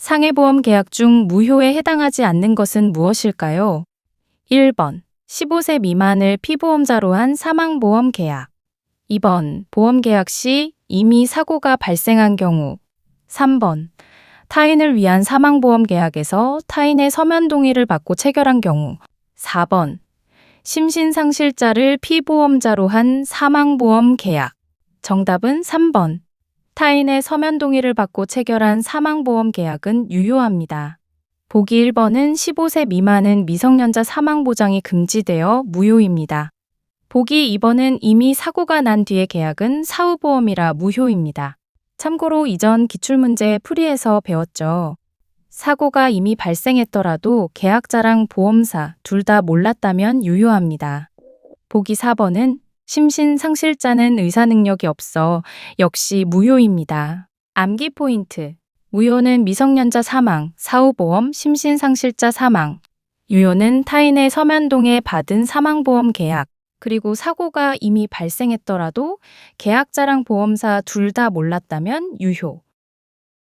상해보험 계약 중 무효에 해당하지 않는 것은 무엇일까요? 1번 15세 미만을 피보험자로 한 사망보험 계약. 2번 보험 계약 시 이미 사고가 발생한 경우. 3번 타인을 위한 사망보험 계약에서 타인의 서면 동의를 받고 체결한 경우. 4번 심신상실자를 피보험자로 한 사망보험 계약. 정답은 3번 타인의 서면 동의를 받고 체결한 사망보험 계약은 유효합니다. 보기 1번은 15세 미만은 미성년자 사망보장이 금지되어 무효입니다. 보기 2번은 이미 사고가 난 뒤의 계약은 사후보험이라 무효입니다. 참고로 이전 기출문제 풀이에서 배웠죠. 사고가 이미 발생했더라도 계약자랑 보험사 둘 다 몰랐다면 유효합니다. 보기 4번은 심신상실자는 의사 능력이 없어 역시 무효입니다. 암기 포인트. 무효는 미성년자 사망, 사후보험, 심신상실자 사망. 유효는 타인의 서면동에 받은 사망보험 계약, 그리고 사고가 이미 발생했더라도 계약자랑 보험사 둘 다 몰랐다면 유효.